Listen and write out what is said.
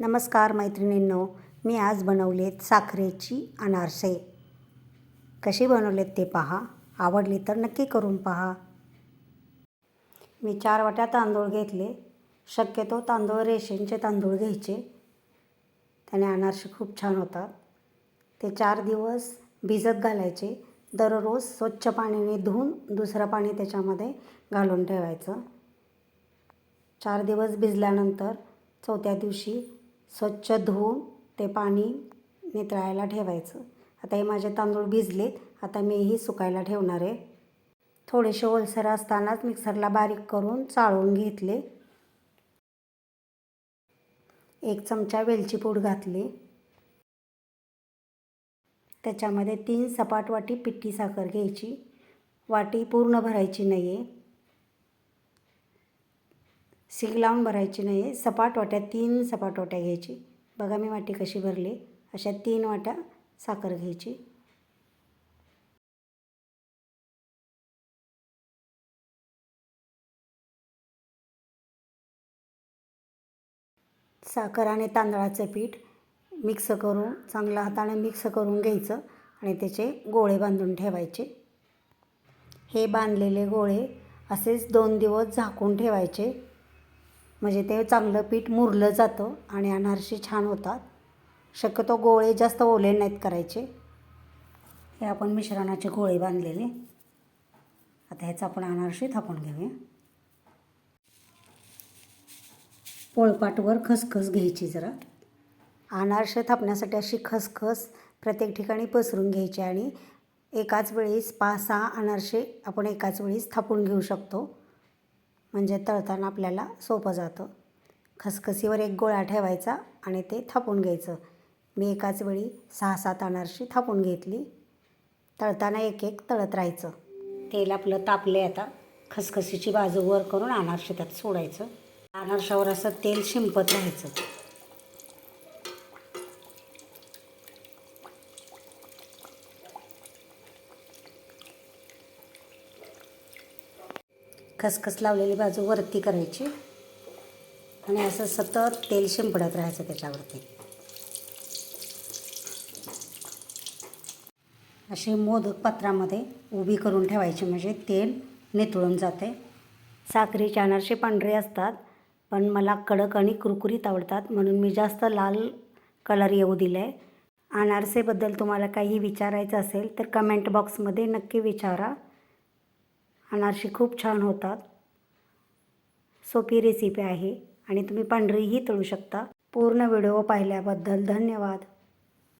नमस्कार मैत्रिणींनो मी आज बनवलेत साखरेची अनारसे. कशी बनवलेत ते पहा. आवडली तर नक्की करून पहा. मी चार वाट्या तांदूळ घेतले. शक्यतो तांदूळ रेशनचे तांदूळ घ्यायचे. त्याने अनारसे खूप छान होतात. ते चार दिवस भिजत घालायचे. दररोज स्वच्छ पाण्याने धुवून दुसरं पाणी त्याच्यामध्ये घालून ठेवायचं. चार दिवस भिजल्यानंतर चौथ्या दिवशी स्वच्छ धुवून ते पाणी नितळायला ठेवायचं. आता हे माझे तांदूळ भिजलेत. आता मी ही सुकायला ठेवणार आहे. थोडेसे ओलसर असतानाच मिक्सरला बारीक करून चाळून घेतले. एक चमचा वेलची पूड घातली. त्याच्यामध्ये तीन सपाट वाटी पिठी साखर घ्यायची. वाटी पूर्ण भरायची नाही आहे सीग लावून भरायची नाही आहे. सपाट वाट्या तीन सपाट वाट्या घ्यायची. बघा मी वाटी कशी भरली. अशा तीन वाट्या साखर घ्यायची. साखर आणि तांदळाचं पीठ मिक्स करून चांगलं हाताने मिक्स करून घ्यायचं आणि त्याचे गोळे बांधून ठेवायचे. हे बांधलेले गोळे असेच दोन दिवस झाकून ठेवायचे. म्हणजे ते चांगलं पीठ मुरलं जातं आणि अनारसे छान होतात. शक्यतो गोळे जास्त ओले नाहीत करायचे. हे आपण मिश्रणाचे गोळे बांधलेले. आता ह्याचं आपण अनारसे थापून घेऊया. पोळपाटवर खसखस घ्यायची जरा. अनारसे थापण्यासाठी अशी खसखस प्रत्येक ठिकाणी पसरून घ्यायची आणि एकाच वेळेस पाच सहा अनारसे आपण एकाच वेळेस थापून घेऊ शकतो. म्हणजे तळताना आपल्याला सोपं जातं. खसखसीवर एक गोळा ठेवायचा आणि ते थापून घ्यायचं. मी एकाच वेळी सहा सात अनारशी थापून घेतली. तळताना एक एक तळत राहायचं. तेल आपलं तापले आता. खसखसीची बाजू वर करून अनारशी त्यात सोडायचं. अनारशावर असं तेल शिंपत राहायचं. खसखस लावलेली बाजू वरती करायची. आणि असं सतत तेल शिंपडत राहायचं त्याच्यावरती. असे मोदक पात्रामध्ये उभी करून ठेवायची म्हणजे तेल नितळून जाते. साखरेचे अनारसे पांढरे असतात पण मला कडक आणि कुरकुरीत आवडतात म्हणून मी जास्त लाल कलर येऊ दिला. आहे अनारसेबद्दल तुम्हाला काही विचारायचं असेल तर कमेंट बॉक्समध्ये नक्की विचारा. अनारसे खूप छान होतात. सोपी रेसिपी आहे आणि तुम्ही पांढरीही तळू शकता. पूर्ण व्हिडिओ पाहिल्याबद्दल धन्यवाद.